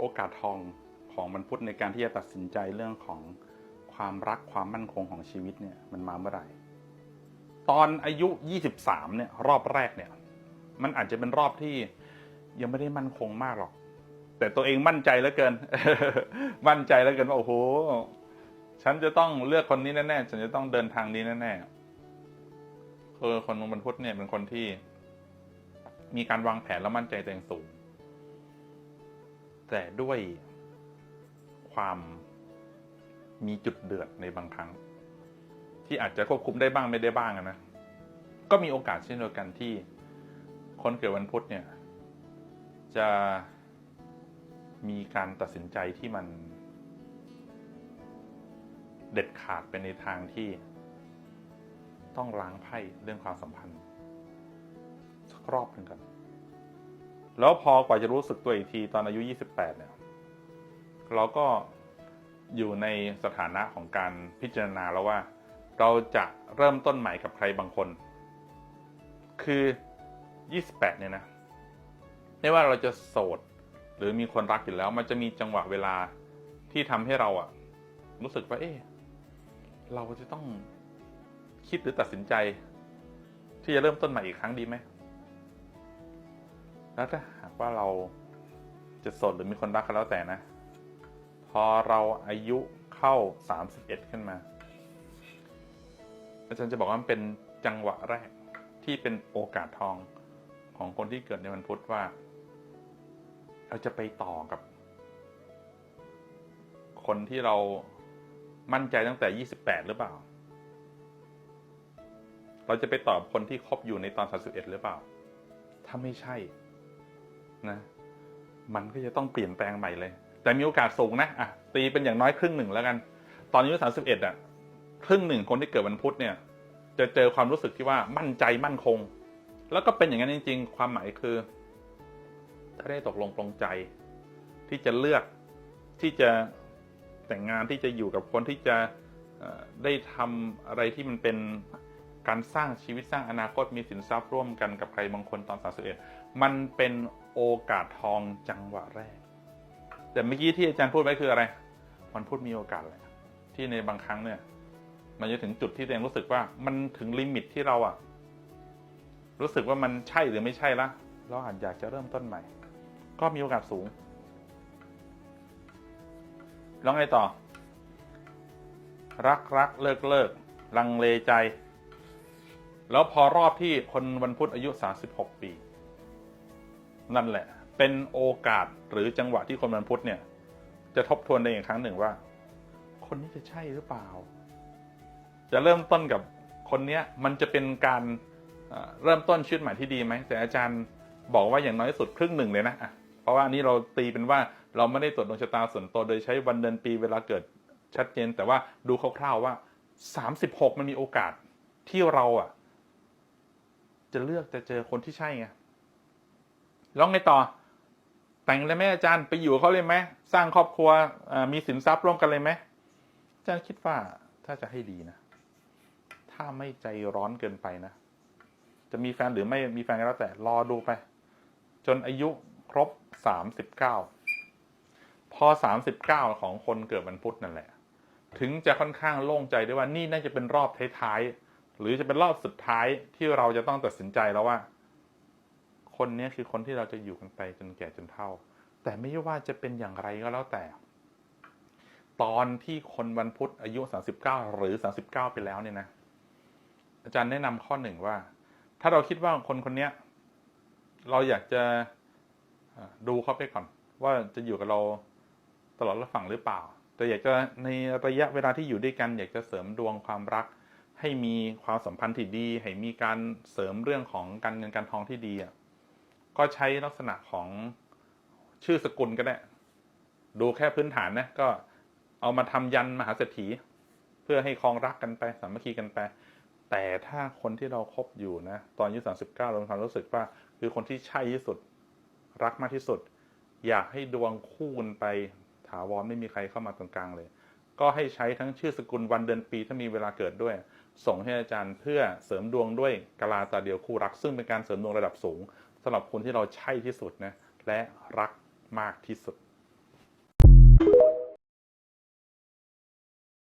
โอกาสทองของมันพุธในการที่จะตัดสินใจเรื่องของความรักความมั่นคงของชีวิตเนี่ยมันมาเมื่อไหร่ ตอนอายุ 23 เนี่ยรอบแรกเนี่ย มันอาจจะเป็นรอบที่ยังไม่ได้มั่นคงมากหรอก แต่ตัวเองมั่นใจเหลือเกิน มั่นใจเหลือเกินว่าโอ้โห ฉันจะต้องเลือกคนนี้แน่ๆฉันจะต้องเดินทางนี้แน่ๆคือคนวันพุธเนี่ยเป็นคนที่ มีการวางแผนและมั่นใจตัวเองสูง แต่ด้วยความมีจุดเดือดในบางครั้ง ที่อาจจะควบคุมได้บ้างไม่ได้บ้างนะ ก็มีโอกาสเช่นเดียวกันที่คนเกิดวันพุธเนี่ย จะมีการตัดสินใจที่มัน เด็ดขาดไปในทางที่ ต้องล้างไพ่เรื่องความสัมพันธ์สักรอบหนึ่งกัน แล้วพอกว่าจะรู้สึกตัวอีกทีตอนอายุ 28 เนี่ย เราก็อยู่ในสถานะของการพิจารณาแล้วว่า เราจะเริ่มต้นใหม่กับใครบางคน คือ 28 เนี่ยนะไม่ว่าเราจะโสด หรือมีคนรักอยู่แล้ว มันจะมีจังหวะเวลาที่ทำให้เราอะรู้สึกว่าเอ๊ะเราจะต้องคิดหรือตัดสินใจ ที่จะเริ่มต้นใหม่อีกครั้งดีไหม แล้วถ้าหากว่าเราจะโสดหรือมีคนรักก็แล้วแต่นะ พอเราอายุเข้า 31 ขึ้นมา อาจารย์จะบอกว่ามันเป็นจังหวะแรกที่เป็นโอกาสทองของคนที่เกิดในวันพุธว่า เราจะไปต่อกับ คนที่เรามั่นใจตั้งแต่ 28 หรือเปล่า เราจะไปตอบคนที่คบอยู่ในตอน 31 หรือเปล่า ถ้าไม่ใช่ นะมันก็จะต้องเปลี่ยนแปลงใหม่เลย แต่มีโอกาสสูงนะอะตีเป็นอย่างน้อยครึ่งหนึ่งแล้วกัน ตอนอายุ31อะครึ่งหนึ่งคนที่เกิดวันพุธเนี่ย จะเจอความรู้สึกที่ว่ามั่นใจมั่นคง แล้วก็เป็นอย่างนั้นจริง ๆ ความหมายคือถ้าได้ตกลงปลงใจ ที่จะเลือกที่จะแต่งงานที่จะอยู่กับคนที่จะได้ทำอะไรที่มันเป็นการสร้างชีวิตสร้างอนาคตมีสินทรัพย์ร่วมกันกับใครบางคนตอน 31 มันเป็น โอกาสทองจังหวะแรก แต่เมื่อกี้ที่อาจารย์พูดไว้คืออะไร มันพูดมีโอกาสแหละที่ในบางครั้งเนี่ย มันจะถึงจุดที่ตัวเองรู้สึกว่า มันถึงลิมิตที่เราอะรู้สึกว่ามันใช่หรือไม่ใช่ละเราอาจอยากจะเริ่มต้นใหม่ ก็มีโอกาสสูง แล้วไงต่อ รักรักเลิกเลิกลังเลใจ แล้วพอรอบที่คนวันพุธอายุ 36 ปี นั่นแหละ เป็นโอกาสหรือจังหวะที่คนวันพุทธเนี่ย จะทบทวนได้อีกครั้งหนึ่งว่า คนนี้จะใช่หรือเปล่า จะเริ่มต้นกับคนเนี้ยมันจะเป็นการเริ่มต้นชีวิตใหม่ที่ดีไหมแต่อาจารย์บอกว่าอย่างน้อยสุดครึ่งหนึ่งเลยนะเพราะว่านนี้เราตีเป็นว่าเราไม่ได้ตรวจดวงชะตาส่วนตัวโดยใช้วันเดือนปีเวลาเกิดชัดเจน แต่ว่าดูคร่าวๆว่า 36 มันมีโอกาสที่เราอะ จะเลือกจะเจอคนที่ใช่ไง แล้วไงต่อ แต่งเลยไหมอาจารย์ไปอยู่เขาเลยไหมสร้างครอบครัวมีสินทรัพย์ร่วมกันเลยไหมอาจารย์คิดว่าถ้าจะให้ดีนะ ถ้าไม่ใจร้อนเกินไปนะ จะมีแฟนหรือไม่มีแฟนก็แล้วแต่รอดูไป จนอายุครบสามสิบเก้าพอสามสิบเก้าของคนเกิดวันพุธนั่นแหละ ถึงจะค่อนข้างโล่งใจได้ว่านี่น่าจะเป็นรอบท้ายๆหรือจะเป็นรอบสุดท้ายที่เราจะต้องตัดสินใจแล้วว่า คนนี้คือคนที่เราจะอยู่กันไปจนแก่จนเฒ่า แต่ไม่ว่าจะเป็นอย่างไรก็แล้วแต่ ตอนที่คนวันพุธอายุ 39 หรือ 39 ไปแล้วเนี่ยนะ อาจารย์แนะนำข้อหนึ่งว่า ถ้าเราคิดว่าคนคนนี้เราอยากจะดูเขาไปก่อน ว่าจะอยู่กับเราตลอดระฝั่งหรือเปล่า แต่อยากจะในระยะเวลาที่อยู่ด้วยกัน อยากจะเสริมดวงความรัก ให้มีความสัมพันธ์ที่ดี ให้มีการเสริมเรื่องของการเงินการทองที่ดีอะ ก็ใช้ลักษณะของชื่อสกุลก็ได้ ดูแค่พื้นฐานนะก็เอามาทำยันมหาเศรษฐี เพื่อให้คลองรักกันไปสามัคคีกันไป แต่ถ้าคนที่เราคบอยู่นะ ตอนอายุสามสิบเก้าเรามีความรู้สึกว่า คือคนที่ใช่ที่สุด รักมากที่สุด อยากให้ดวงคู่กันไปถาวรไม่มีใครเข้ามาตรงกลางเลย ก็ให้ใช้ทั้งชื่อสกุลวันเดือนปีถ้ามีเวลาเกิดด้วย ส่งให้อาจารย์เพื่อเสริมดวงด้วยกลาตาเดียวคู่รัก ซึ่งเป็นการเสริมดวงระดับสูง สำหรับคนที่เราใช่ที่สุดนะและรักมากที่สุด